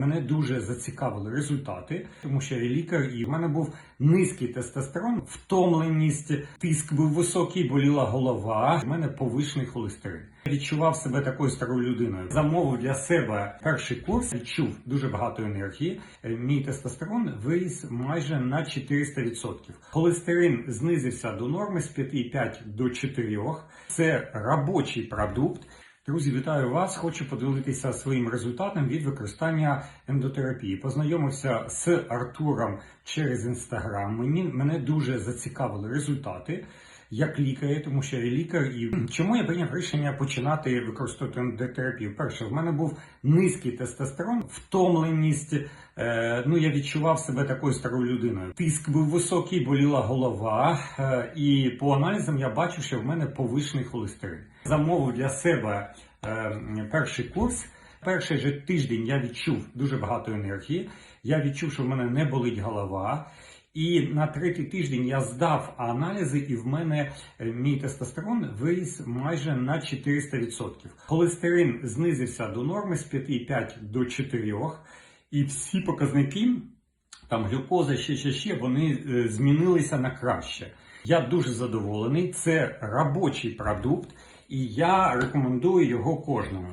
Мене дуже зацікавили результати, тому що я лікар, і в мене був низький тестостерон, втомленість, тиск був високий, боліла голова. У мене повишений холестерин. Я відчував себе такою старою людиною. Замовив для себе перший курс, відчув дуже багато енергії. Е, Мій тестостерон виріс майже на 400%. Холестерин знизився до норми з 5,5 до 4. Це робочий продукт. Друзі, вітаю вас! Хочу поділитися своїм результатом від використання ендотерапії. Познайомився з Артуром через інстаграм. Мене дуже зацікавили результати як лікаря, тому що я лікар. І чому я прийняв рішення починати використовувати ендотерапію? Перше, в мене був низький тестостерон, втомленість. Е, ну я відчував себе такою старою людиною. Тиск був високий, боліла голова, е, і по аналізам я бачив, що в мене повишений холестерин. Замовив для себе е, перший курс. Перший же тиждень я відчув дуже багато енергії. Я відчув, що в мене не болить голова. І на третій тиждень я здав аналізи, і в мене е, мій тестостерон виріс майже на 400%. Холестерин знизився до норми з 5,5 до 4. І всі показники, там глюкоза, ще ще ще, вони е, змінилися на краще. Я дуже задоволений. Це робочий продукт, і я рекомендую його кожному.